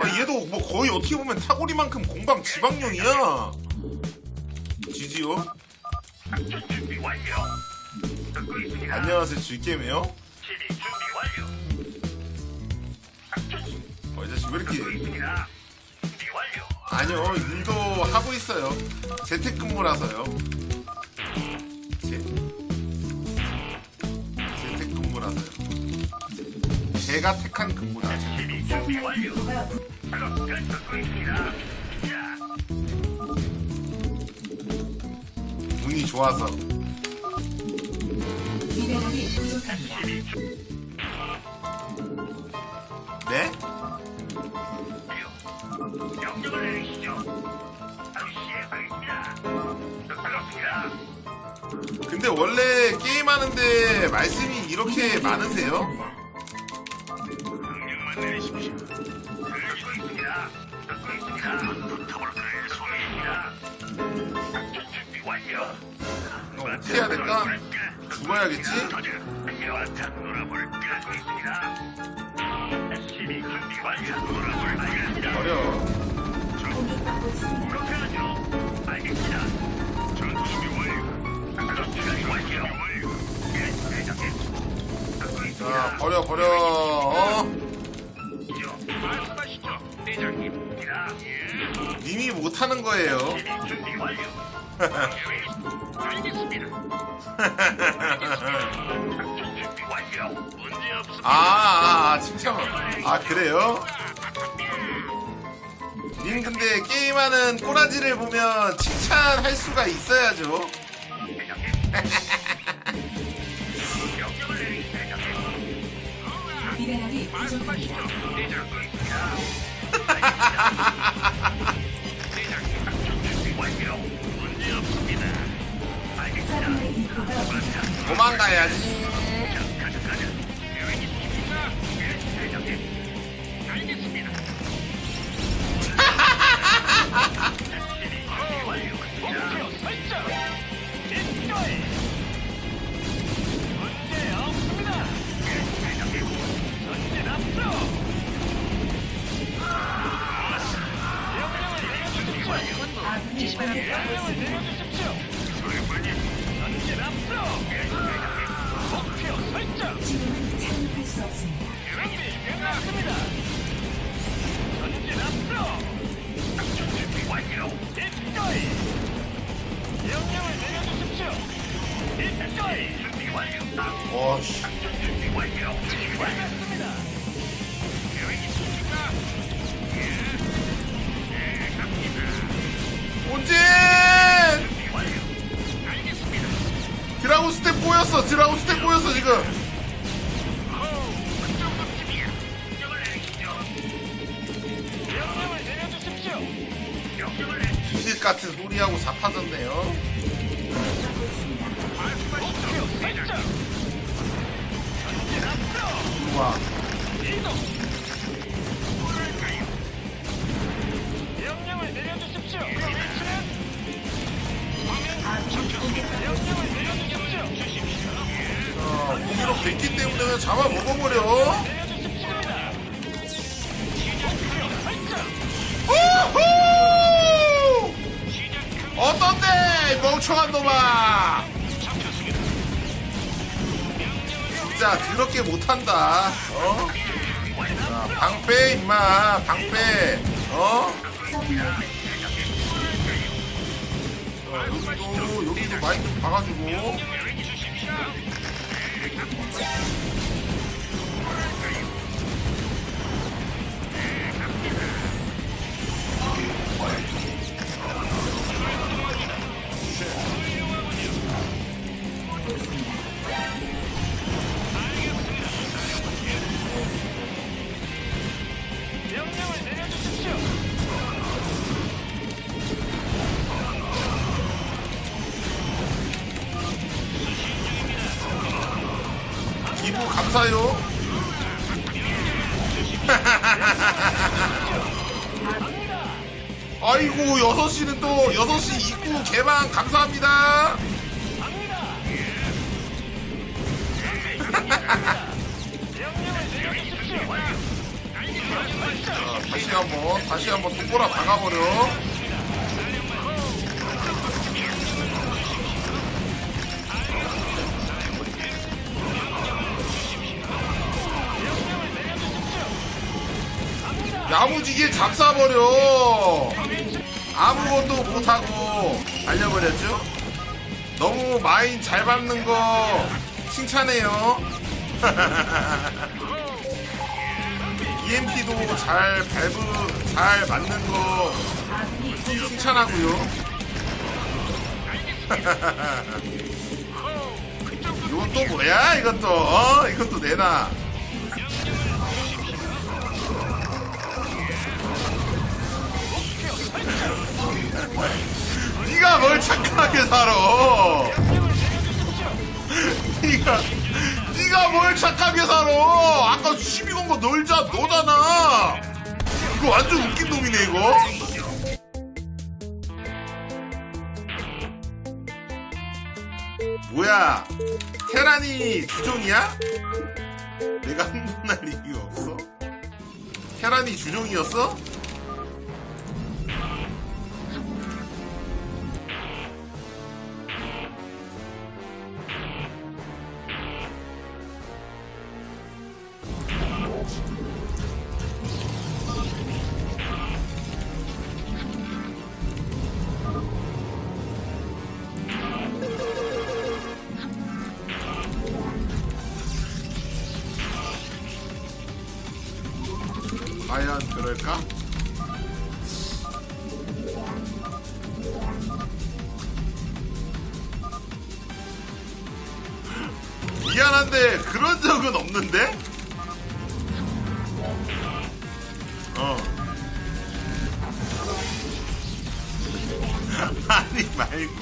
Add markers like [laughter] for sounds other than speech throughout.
아, 얘도 뭐 거의 어떻게 보면 타고리만큼 공방 지방령이야. 지지요? 안녕하세요. 작전 어, 이 자식 왜 이렇게. 아니요, 일도 하고 있어요. 재택근무라서요. 재, 재택근무라서요. 제가 택한 근무라. 완료. 운이 좋아서. 미네랄이 부족합니다. 네? 완료. 명령을 내리시죠. 바로 시행하겠습니다. 그렇습니다. 근데 원래 게임하는데 말씀이 이렇게 많으세요? 명령만 내리십시오. 어떻게 해야 될까? 죽어야겠지? 어려. 자. 버려, 버려. 못하는 거예요. 없습니다. 아, 아, 칭찬. 아, 그래요? 님 근데 게임하는 꼬라지를 보면 칭찬할 수가 있어야죠. 미네랄이 부족합니다. 부족합 언제? 드라곤 스텝 보였어. 드라곤 스텝 보였어, 지금. 여기도, 여기도 좀 봐가지고. 감사요. [laughs] 아이고 6시는 또 6시 입구 개방 감사합니다. [laughs] 자, 다시 한번 다시 한번 동보라 박아버려 무지게 잡사버려. 아무것도 못하고 알려버렸죠? 너무 마인 잘 밟는 거 칭찬해요. [laughs] EMP도 잘 밟으 잘 맞는 거 칭찬하고요. [laughs] 이건 또 뭐야 이것도? 어? 이것도 내놔 네가 뭘 착하게 살아 네가 네가 뭘 착하게 살아 아까 시비 건 거 놀자 너잖아 이거 완전 웃긴 놈이네 이거 뭐야 테란이 주종이야? 내가 흥분할 이유 없어? 테란이 주종이었어? 미안한데 그런 적은 없는데? 어. [laughs] 아니 말고.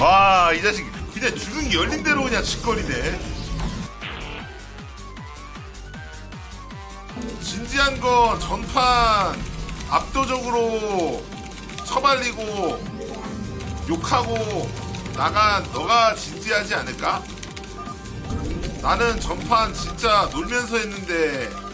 와, 이 자식 그냥 주둥이 열린 대로 그냥 짓거리네. 진지한 건 전판 압도적으로 처발리고 욕하고 나간 너가 진지하지 않을까? 나는 전판 진짜 놀면서 했는데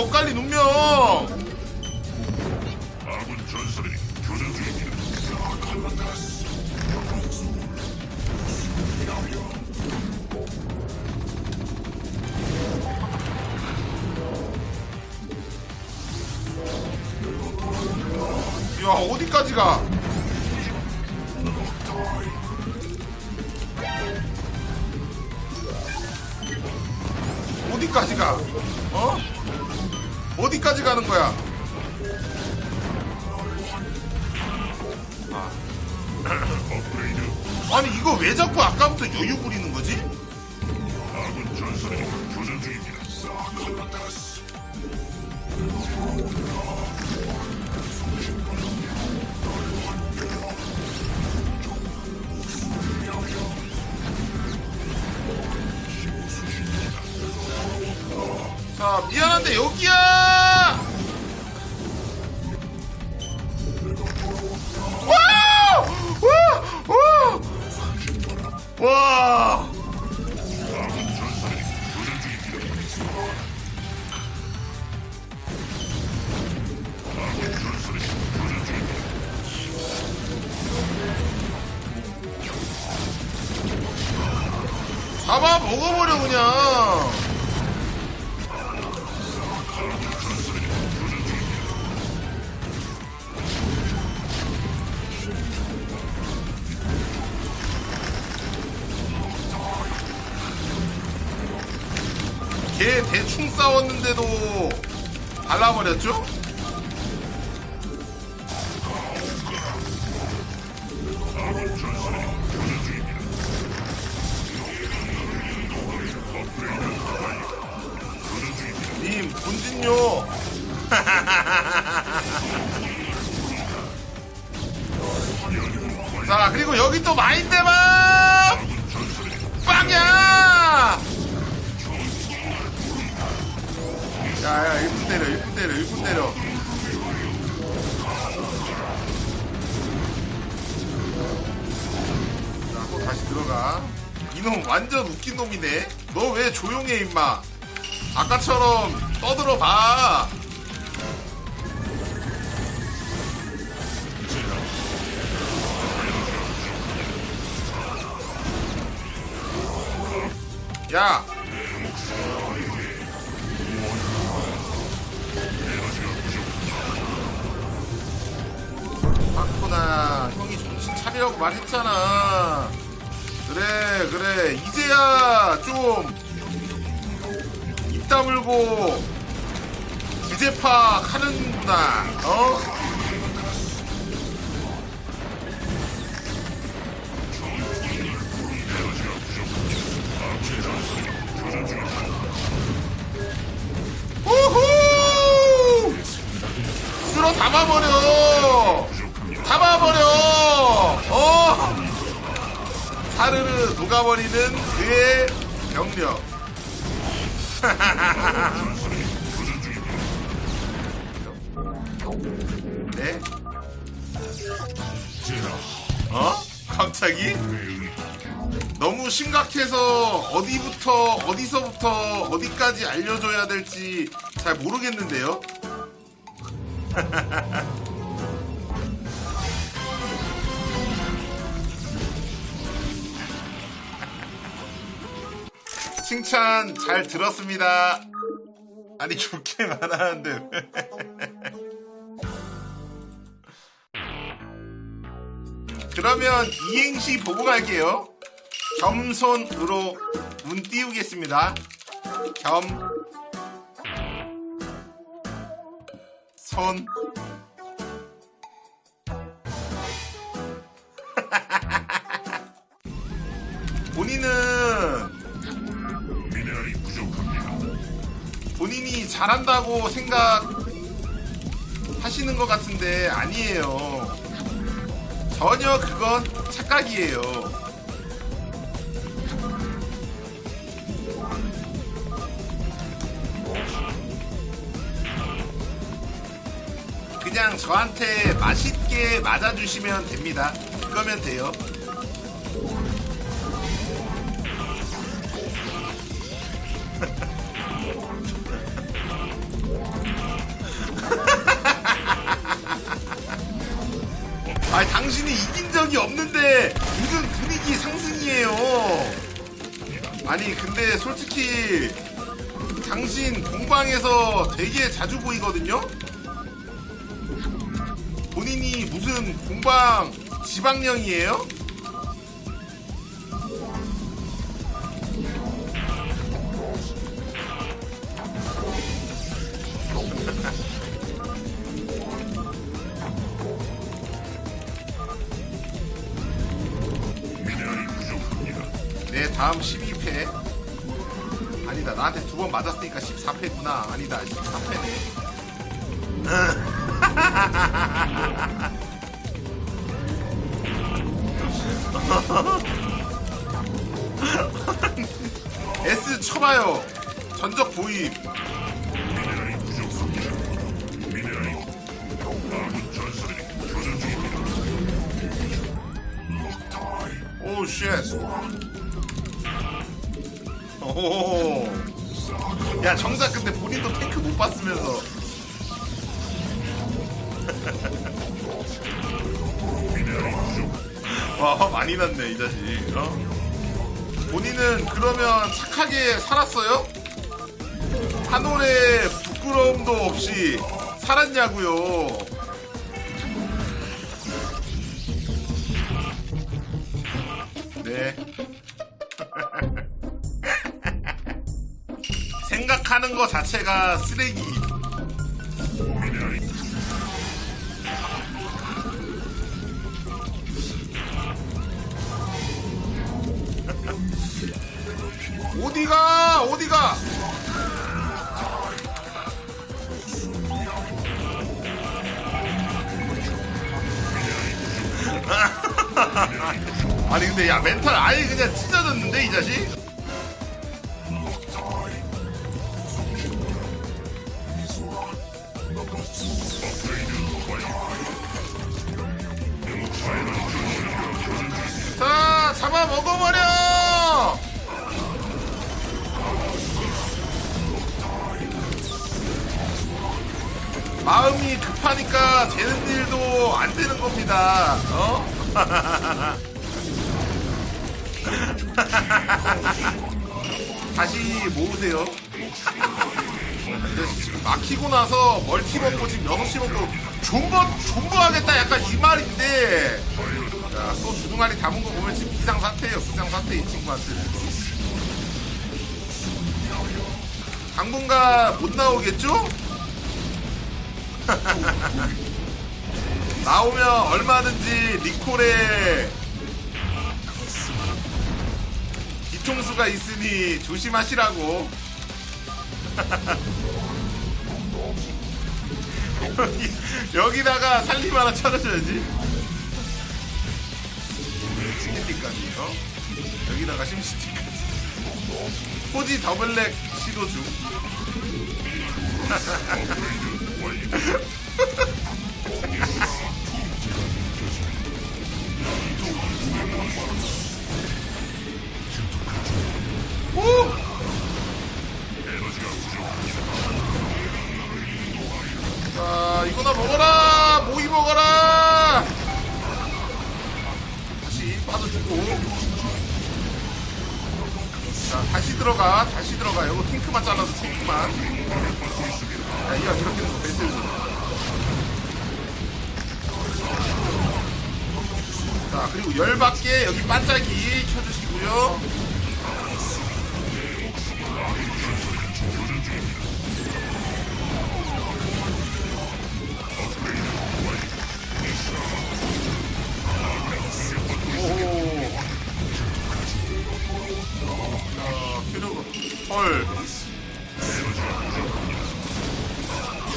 엇갈린 운명 아군 전설이 교전 중입니다. 야 어디까지 가 여기야 걔 대충 싸웠는데도 발라버렸죠? 야야 1분 때려 1분 때려 1분 때려. 자또 다시 들어가. 이놈 완전 웃긴 놈이네. 너 왜 조용해 임마? 아까처럼 떠들어 봐. 야! 형이 정신 차리라고 말했잖아. 그래, 그래. 이제야 좀 입 다물고 주제 파악하는구나. 어? 우후! 쓸어 담아버려! 담아버려! 어! 사르르 녹아버리는 그의 병력. [laughs] 네? 어? 갑자기? 너무 심각해서 어디부터 어디서부터 어디까지 알려줘야 될지 잘 모르겠는데요. [laughs] 칭찬 잘 들었습니다. 아니 좋게 말하는데 그러면 이행시 보고 갈게요. 겸손으로 운 띄우겠습니다. 겸, 손. [laughs] 본인은 본인이 잘한다고 생각하시는 것 같은데 아니에요. 전혀 그건 착각이에요. 그냥 저한테 맛있게 맞아주시면 됩니다. 그거면 돼요. 되게 자주 보이거든요. 본인이 무슨 공방 지방령이에요? 내 [laughs] 다음 12패 아니다 나한테 두 번 맞았으니까 14패구나 아니다 14패네 [laughs] S 쳐봐요 전적. 럭타임. 오우 쉣 오. 야 정작 근데 본인도 탱크 못 봤으면서. [laughs] 와 화 많이 났네 이 자식 어? 본인은 그러면 착하게 살았어요? 한 올에 부끄러움도 없이 살았냐고요. 거 자체가 쓰레기. [laughs] 어디가? 어디가? [laughs] 아니 근데 야 멘탈 아예 그냥 찢어졌는데 이 자식? [laughs] 다시 모으세요. 근데 [laughs] 지금 막히고 나서 멀티 먹고 지금 6시 먹고 존버 존버하겠다 약간 이 말인데. 야, 또 주둥아리 담은 거 보면 지금 비상사태예요. 비상사태 이 친구한테는 당분간 못 나오겠죠? [laughs] 나오면 얼마든지 리콜에 뒤통수가 있으니 조심하시라고. 여기, [laughs] 여기다가 살림 하나 차려줘야지. 심시티까지 어? 여기다가 심시티까지. 포지 더블랙 시도 중 [laughs] 그리고 열받게 여기 반짝이 켜주시고요. 헐.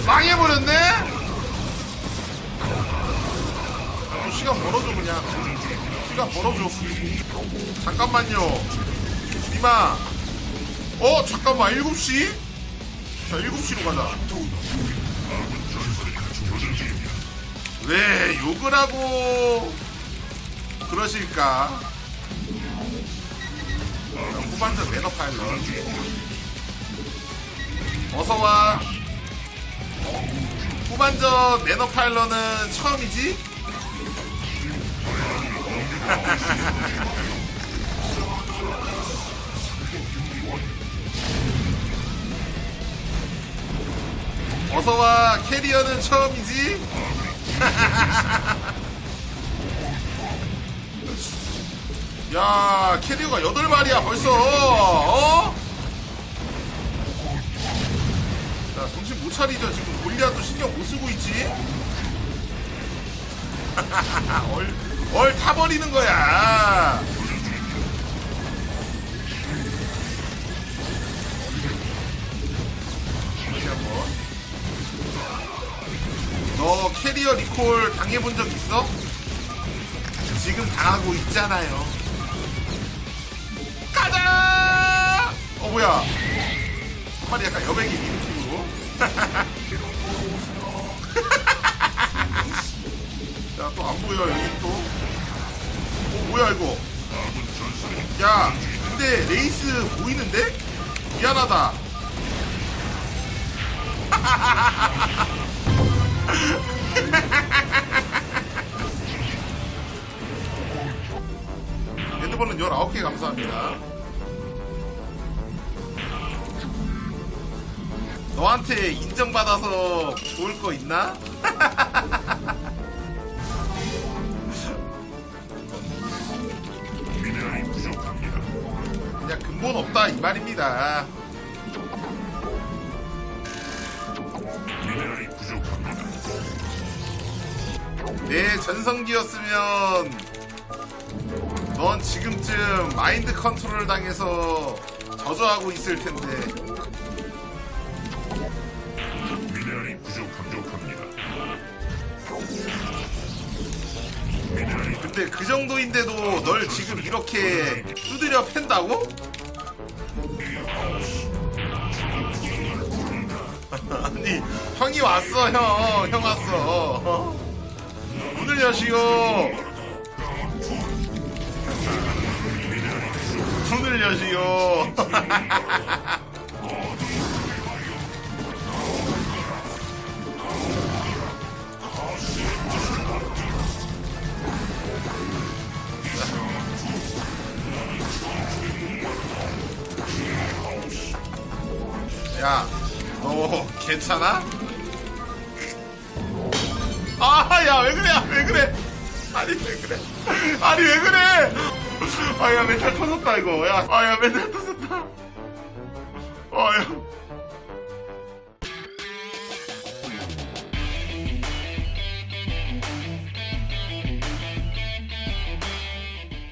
망해버렸네? 좀 시간 벌어줘, 그냥. 시간 벌어줘. 잠깐만요. 니마. 어, 잠깐만. 7시? 자, 7시로 가자. 왜 욕을 하고 그러실까? 자, 후반전 매너 파일럿. 어서와. 후반전 매너 파일럿은 처음이지? [laughs] 어서와 캐리어는 처음이지? [laughs] 야 캐리어가 8마리야 벌써 어? 야 정신 못 차리죠 지금 골리앗도 신경 못 쓰고 있지 [laughs] 얼, 얼 타버리는 거야 너 캐리어 리콜 당해본 적 있어? 지금 당하고 있잖아요. 가자! 어, 뭐야. 한 마리 약간 여백이 느낌으로. 또 안 보여 여기 또. 어 뭐야 이거? 야 근데 레이스 보이는데? 미안하다. [laughs] 핸드볼은 19개 감사합니다. 너한테 인정받아서 좋을 거 있나? [laughs] 근본 없다 이 말입니다. 미네랄이 부족합니다. 내 전성기였으면 넌 지금쯤 마인드 컨트롤 당해서 저주하고 있을 텐데 미네랄이 부족합니다. 미네랄이 근데 그 정도인데도 널 지금 이렇게 두드려 팬다고? [laughs] 아니 형이 왔어 형. 형 왔어. 어? 문을 여시오. 문을 여시오. [laughs] 야, 너 괜찮아? 아, 야, 왜 그래? 야, 왜 그래? 아니, 왜 그래? 아니, 왜 그래? 아, 야, 멘탈 터졌다, 이거. 야, 아, 야, 멘탈 터졌다. 아, 야.